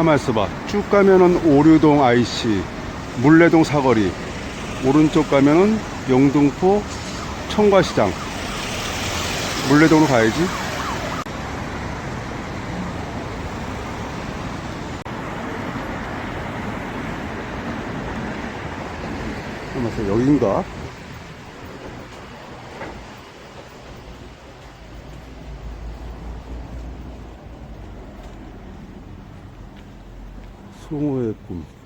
가만 있어봐. 쭉 가면은 오류동 IC, 물레동 사거리, 오른쪽 가면은 영등포 청과시장. 물레동으로 가야지. 가만 있어, 여긴가? 송호의 꿈.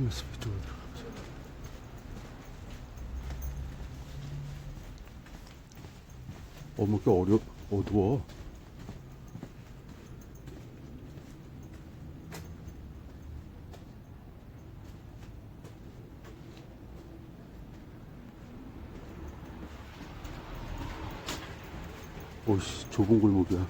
하면서 이쪽으로 들어가보자. 어머, 꽤 어려, 어두워. 오씨, 좁은 골목이야. 야.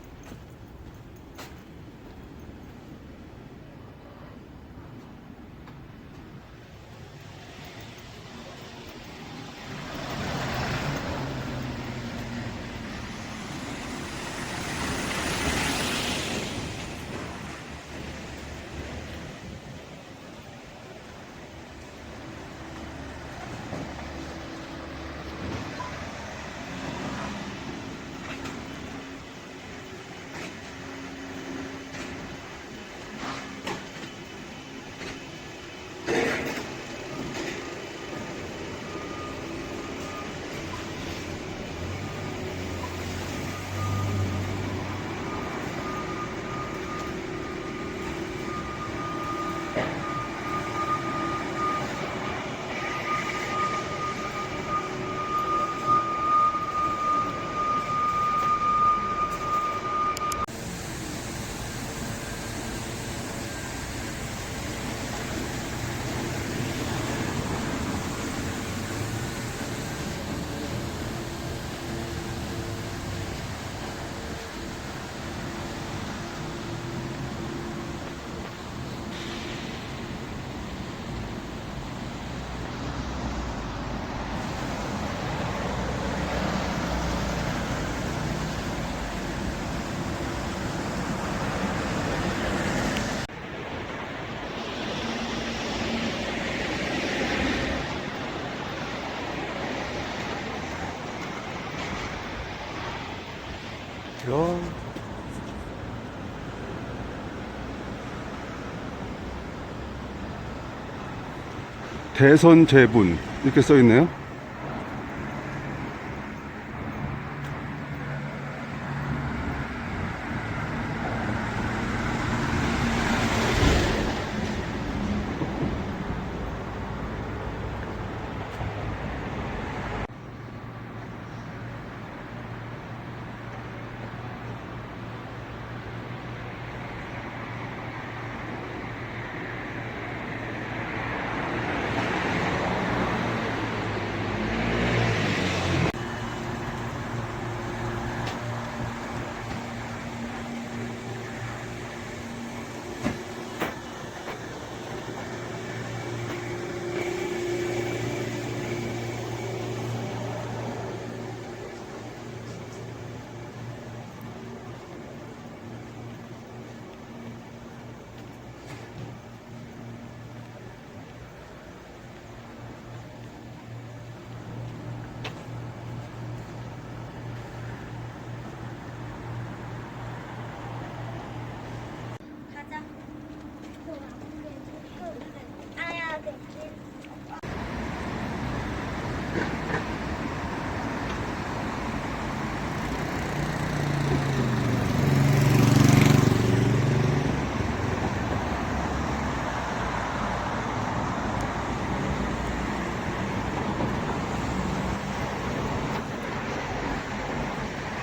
대선 재분 이렇게 써 있네요.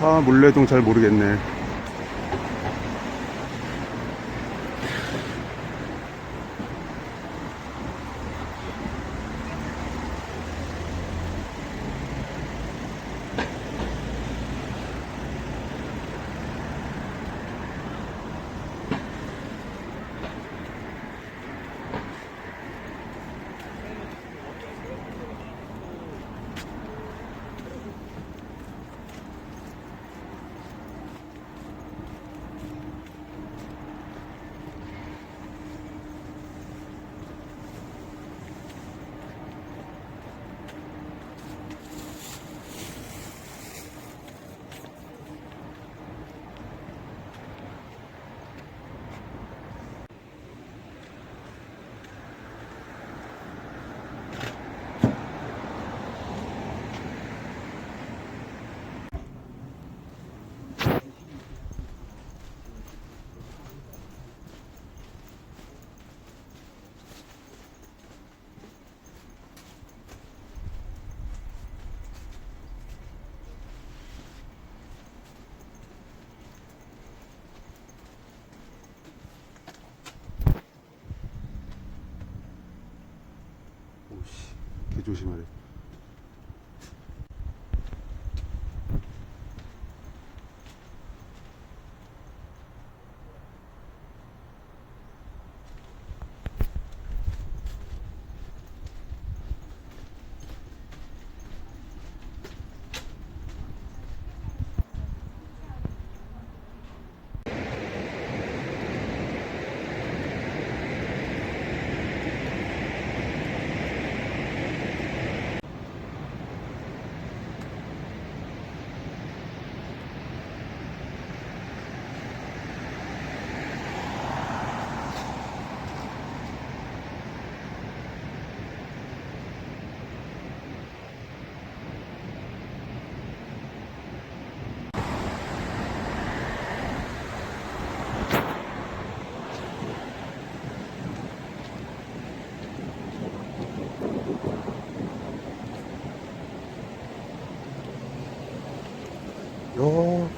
아, 물레동 잘 모르겠네. 오씨, 개 조심하래.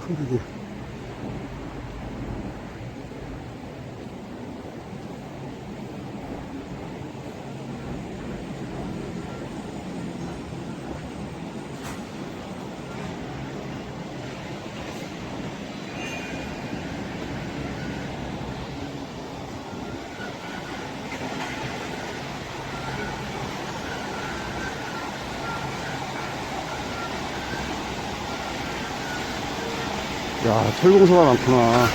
야, 야, 철공소가 많구나.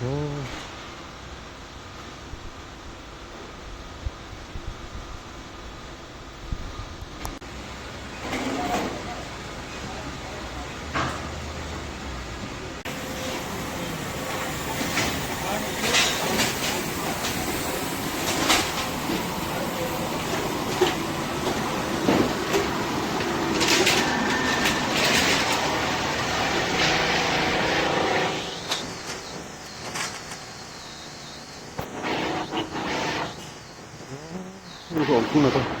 어. 이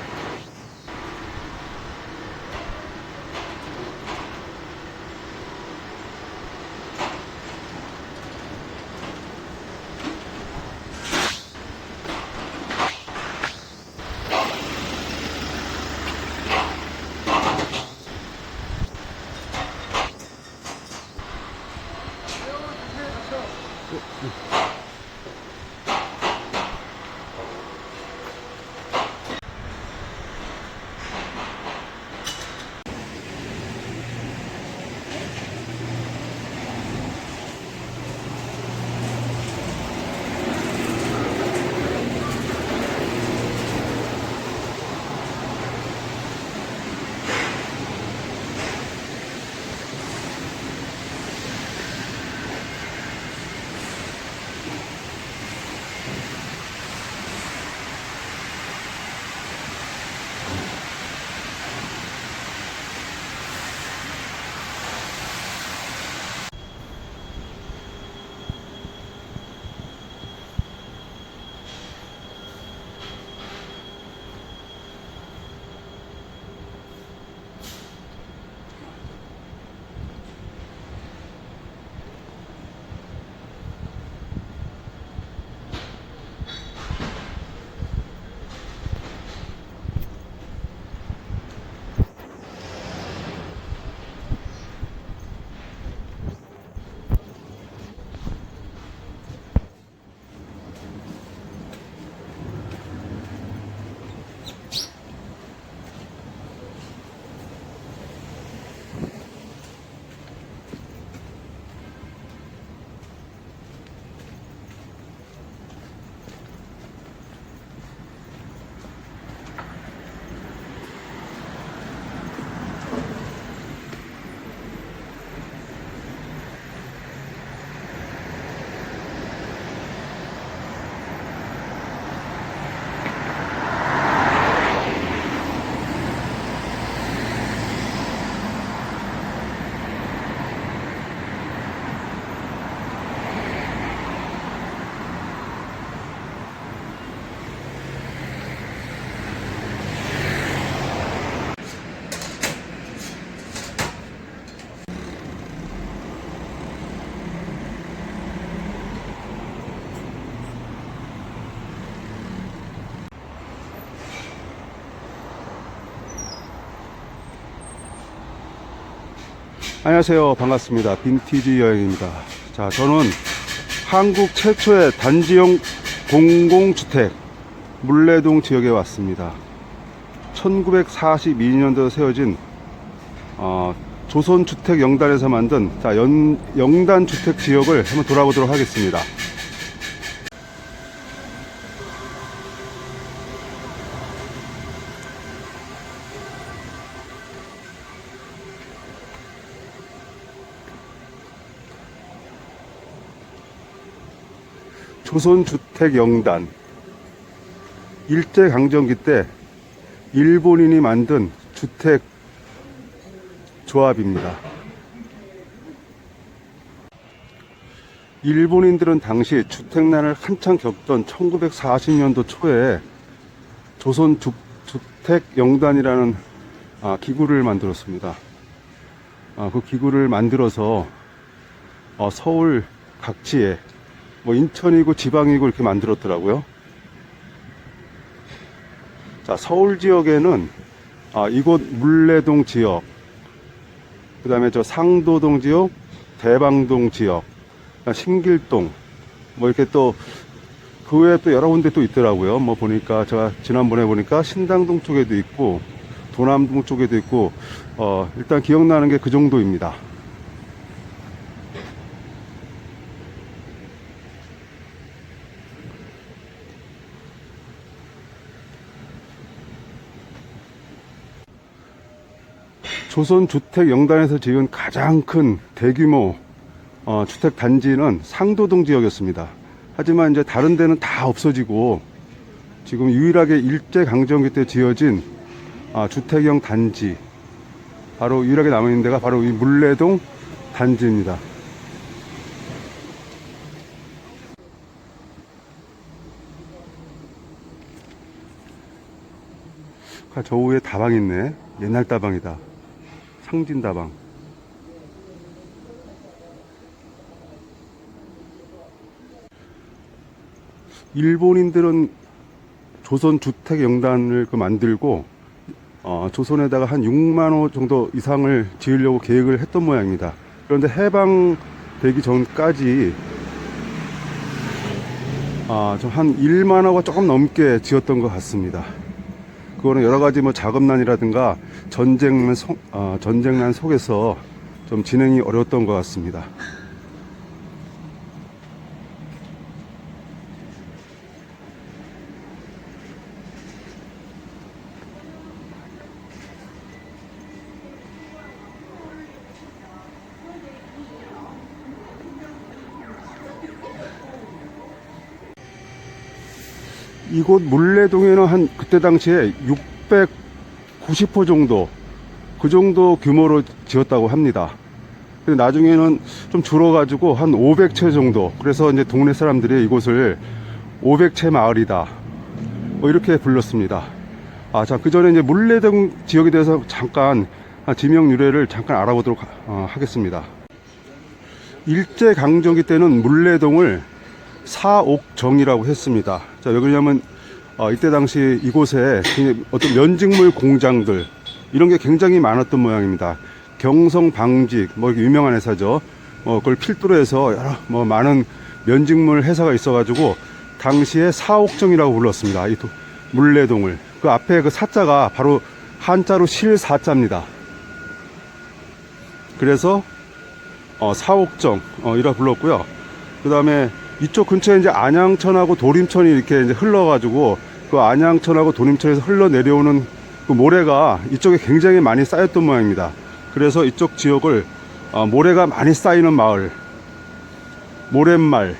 안녕하세요. 반갑습니다. 빈티지 여행입니다. 자, 저는 한국 최초의 단지형 공공주택 물레동 지역에 왔습니다. 1942년도에 세워진 어, 조선주택 영단에서 만든 자, 연, 영단주택 지역을 한번 돌아보도록 하겠습니다. 조선주택영단 일제강점기 때 일본인이 만든 주택 조합입니다. 일본인들은 당시 주택난을 한창 겪던 1940년도 초에 조선 주, 주택영단이라는 아, 기구를 만들었습니다. 아, 그 기구를 만들어서 어, 서울 각지에 뭐 인천이고 지방이고 이렇게 만들었더라고요. 자, 서울 지역에는 아, 이곳 물레동 지역, 그 다음에 저 상도동 지역, 대방동 지역, 신길동, 뭐 이렇게 또, 그 외에 또 여러 군데 또 있더라고요. 뭐 보니까, 제가 지난번에 보니까 신당동 쪽에도 있고, 도남동 쪽에도 있고, 어, 일단 기억나는 게 그 정도입니다. 조선 주택 영단에서 지은 가장 큰 대규모 어, 주택 단지는 상도동 지역이었습니다. 하지만 이제 다른 데는 다 없어지고 지금 유일하게 일제 강점기 때 지어진 아, 주택형 단지 바로 유일하게 남아 있는 데가 바로 이 물레동 단지입니다. 아, 저 위에 다방 있네. 옛날 다방이다. 상진다방. 일본인들은 조선 주택 영단을 그 만들고 어, 조선에다가 한 6만 호 정도 이상을 지으려고 계획을 했던 모양입니다. 그런데 해방되기 전까지 아, 좀한 1만 호가 조금 넘게 지었던 것 같습니다. 그거는 여러 가지 뭐 자금난이라든가 전쟁난, 속, 어, 전쟁난 속에서 좀 진행이 어려웠던 것 같습니다. 이곳 물레동에는 한 그때 당시에 690호 정도 그 정도 규모로 지었다고 합니다. 근데 나중에는 좀 줄어가지고 한 500채 정도. 그래서 이제 동네 사람들이 이곳을 500채 마을이다. 뭐 이렇게 불렀습니다. 아, 자, 그 전에 이제 물레동 지역에 대해서 잠깐 아, 지명 유래를 잠깐 알아보도록 어, 하겠습니다. 일제 강점기 때는 물레동을 사옥정이라고 했습니다. 자, 왜 그러냐면, 어, 이때 당시 이곳에 어떤 면직물 공장들, 이런 게 굉장히 많았던 모양입니다. 경성 방직, 뭐 유명한 회사죠. 뭐 그걸 필두로 해서 여러 뭐 많은 면직물 회사가 있어가지고, 당시에 사옥정이라고 불렀습니다. 이 도- 물레동을. 그 앞에 그 사자가 바로 한자로 실사자입니다. 그래서 어, 사옥정 어, 이라 불렀고요. 그 다음에 이쪽 근처에 이제 안양천하고 도림천이 이렇게 이제 흘러가지고 그 안양천하고 도림천에서 흘러 내려오는 그 모래가 이쪽에 굉장히 많이 쌓였던 모양입니다. 그래서 이쪽 지역을 어, 모래가 많이 쌓이는 마을, 모랫말,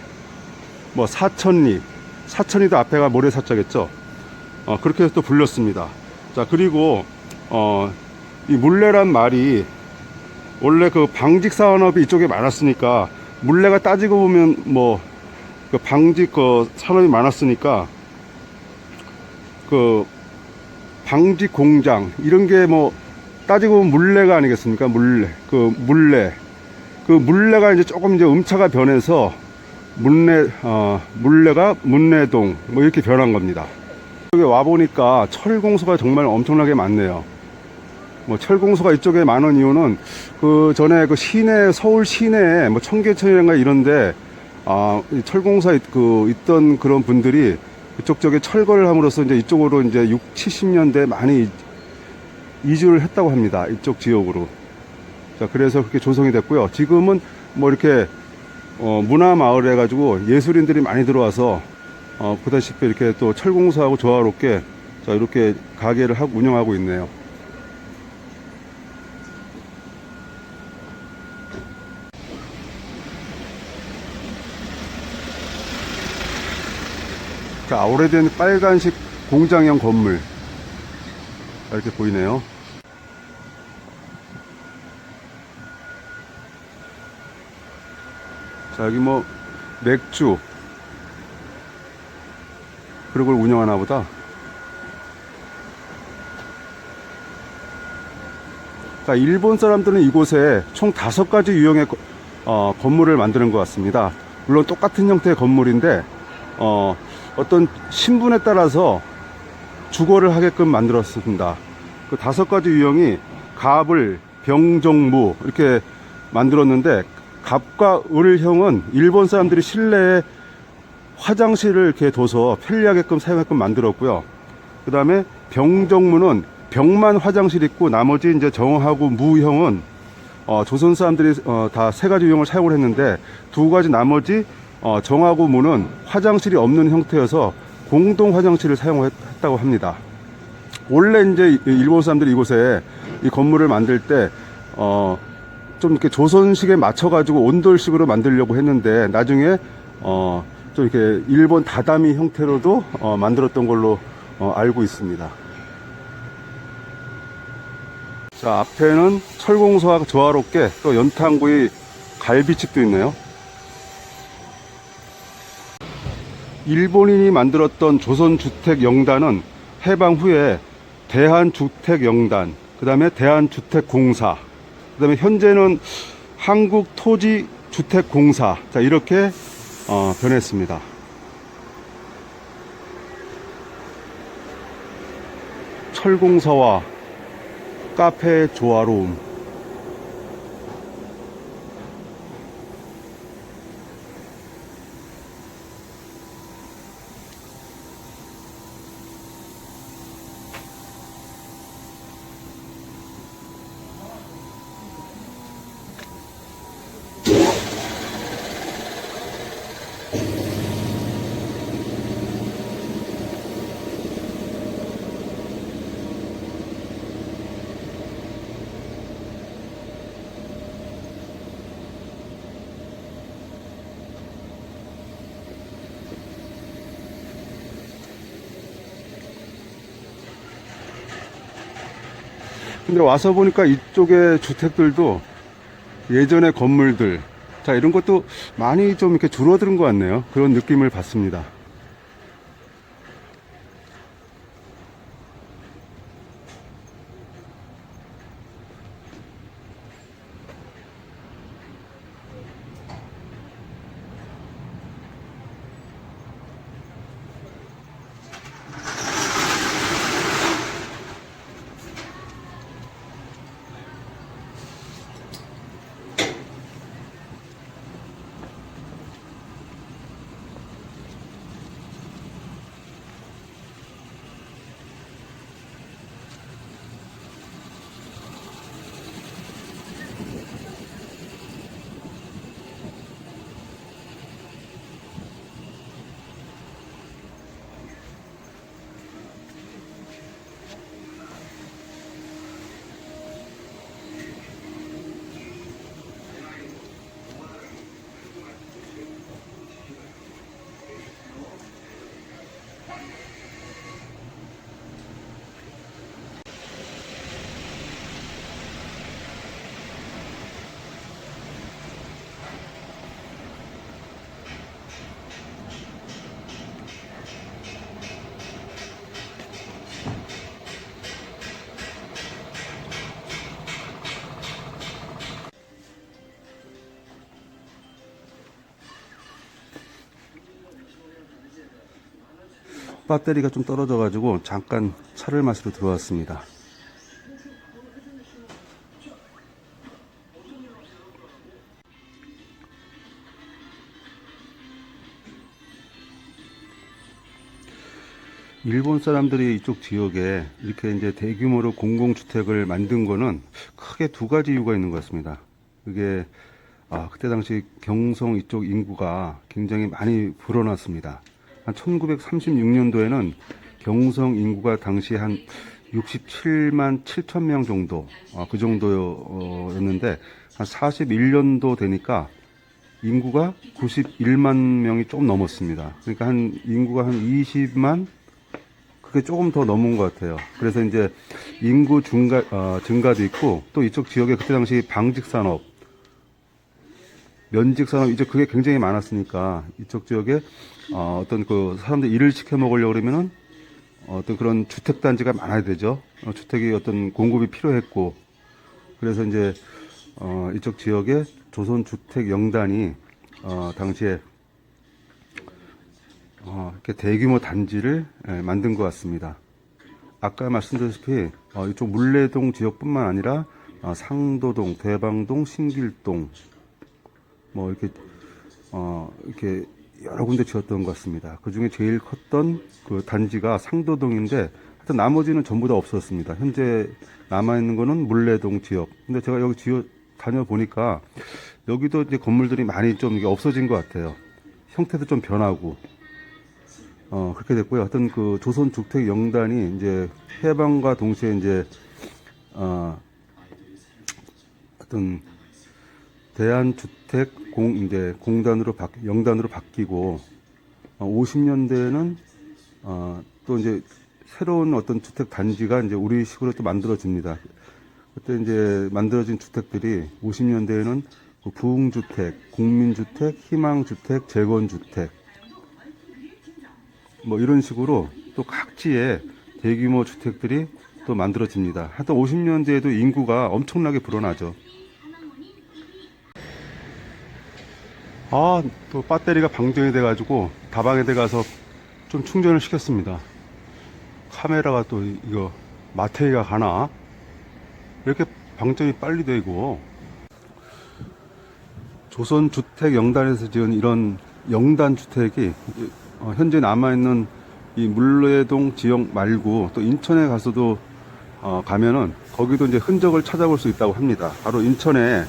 뭐 사천리, 사천리도 앞에가 모래사자겠죠. 어, 그렇게 해서 또 불렸습니다. 자 그리고 어, 이 물레란 말이 원래 그 방직 산업이 이쪽에 많았으니까 물레가 따지고 보면 뭐 그 방직 그 산업이 많았으니까 그 방직 공장 이런 게 뭐 따지고 보면 물레가 아니겠습니까? 물레. 그 물레. 그 물레가 이제 조금 이제 음차가 변해서 물레 어 물레가 문레동 뭐 이렇게 변한 겁니다. 여기 와 보니까 철공소가 정말 엄청나게 많네요. 뭐 철공소가 이쪽에 많은 이유는 그 전에 그 시내 서울 시내에 뭐 청계천이란가 이런데 아 이 철공사 있- 그 있던 그런 분들이 이쪽 쪽에 철거를 함으로써 이제 이쪽으로 이제 6, 70년대 많이 이- 이주를 했다고 합니다. 이쪽 지역으로. 자, 그래서 그렇게 조성이 됐고요. 지금은 뭐 이렇게 어, 문화 마을 해가지고 예술인들이 많이 들어와서 어, 보다시피 이렇게 또 철공사하고 조화롭게 자, 이렇게 가게를 하고 운영하고 있네요. 자, 오래된 빨간색 공장형 건물. 이렇게 보이네요. 자, 여기 뭐, 맥주. 그런 걸 운영하나 보다. 자, 일본 사람들은 이곳에 총 다섯 가지 유형의 거- 어, 건물을 만드는 것 같습니다. 물론 똑같은 형태의 건물인데, 어, 어떤 신분에 따라서 주거를 하게끔 만들었습니다. 그 다섯 가지 유형이 갑을, 병정무 이렇게 만들었는데 갑과 을형은 일본 사람들이 실내에 화장실을 이렇게 둬서 편리하게끔 사용하게끔 만들었고요. 그 다음에 병정무는 병만 화장실 있고 나머지 이제 정하고 무형은 어, 조선 사람들이 다세 가지 유형을 사용을 했는데 두 가지 나머지 어, 정하고 무는 화장실이 없는 형태여서 공동 화장실을 사용했다고 합니다. 원래 이제 이- 일본 사람들이 이곳에 이 건물을 만들 때, 어, 좀 이렇게 조선식에 맞춰가지고 온돌식으로 만들려고 했는데, 나중에, 어, 좀 이렇게 일본 다다미 형태로도, 어, 만들었던 걸로, 어, 알고 있습니다. 자, 앞에는 철공소와 조화롭게 또 연탄구이 갈비집도 있네요. 일본인이 만들었던 조선주택영단은 해방 후에 대한주택영단, 그 다음에 대한주택공사, 그 다음에 현재는 한국토지주택공사, 자, 이렇게 어, 변했습니다. 철공사와 카페의 조화로움. 근데 와서 보니까 이쪽에 주택들도 예전의 건물들, 자, 이런 것도 많이 좀 이렇게 줄어드는 것 같네요. 그런 느낌을 받습니다. 배터리가 좀 떨어져 가지고 잠깐 차를 마시러 들어왔습니다 일본 사람들이 이쪽 지역에 이렇게 이제 대규모로 공공주택을 만든 거는 크게 두 가지 이유가 있는 것 같습니다. 그게 아, 그때 당시 경성 이쪽 인구가 굉장히 많이 불어났습니다. 한 1936년도에는 경성 인구가 당시 한 67만 7천 명 정도, 아, 그 정도였는데, 한 41년도 되니까 인구가 91만 명이 좀 넘었습니다. 그러니까 한 인구가 한 20만 그게 조금 더 넘은 것 같아요. 그래서 이제 인구 증가 어, 증가도 있고 또 이쪽 지역에 그때 당시 방직 산업, 면직 산업 이제 그게 굉장히 많았으니까 이쪽 지역에 어, 어떤 그 사람들 일을 시켜 먹으려고 그러면은 어떤 그런 주택 단지가 많아야 되죠. 어, 주택이 어떤 공급이 필요했고 그래서 이제 어, 이쪽 지역에 조선 주택 영단이 어, 당시에 어, 이렇게 대규모 단지를 예, 만든 것 같습니다. 아까 말씀드렸다시피 어, 이쪽 물레동 지역뿐만 아니라 어, 상도동, 대방동, 신길동 뭐 이렇게 어, 이렇게 여러 군데 지었던 것 같습니다. 그 중에 제일 컸던 그 단지가 상도동인데 하여튼 나머지는 전부 다 없었습니다. 현재 남아 있는 거는 물레동 지역. 근데 제가 여기 지어 다녀 보니까 여기도 이제 건물들이 많이 좀 이게 없어진 것 같아요. 형태도 좀 변하고. 어, 그렇게 됐고요. 하여튼 그 조선 주택 영단이 이제 해방과 동시에 이제, 어, 하여튼 대한주택 공, 이제 공단으로 바, 영단으로 바뀌고, 어, 50년대에는, 어, 또 이제 새로운 어떤 주택 단지가 이제 우리식으로 또 만들어집니다. 그때 이제 만들어진 주택들이 50년대에는 그 부흥주택, 국민주택, 희망주택, 재건주택, 뭐 이런 식으로 또 각지에 대규모 주택들이 또 만들어집니다. 하여튼 50년대에도 인구가 엄청나게 불어나죠. 아, 또 배터리가 방전이 돼 가지고 다방에 들어가서 좀 충전을 시켰습니다. 카메라가 또 이거 마테이가 가나? 이렇게 방전이 빨리 되고 조선 주택 영단에서 지은 이런 영단 주택이 어, 현재 남아있는 이 물레동 지역 말고 또 인천에 가서도 어, 가면은 거기도 이제 흔적을 찾아볼 수 있다고 합니다. 바로 인천의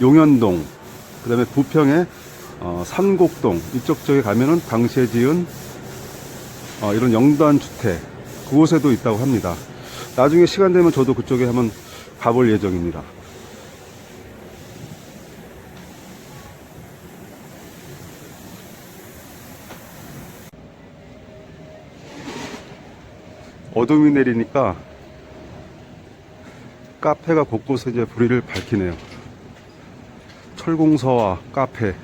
용현동, 그 다음에 부평의 어, 산곡동 이쪽 쪽에 가면은 당시에 지은 어, 이런 영단 주택 그곳에도 있다고 합니다. 나중에 시간 되면 저도 그쪽에 한번 가볼 예정입니다. 어둠이 내리니까 카페가 곳곳에 이제 불이를 밝히네요. 철공서와 카페,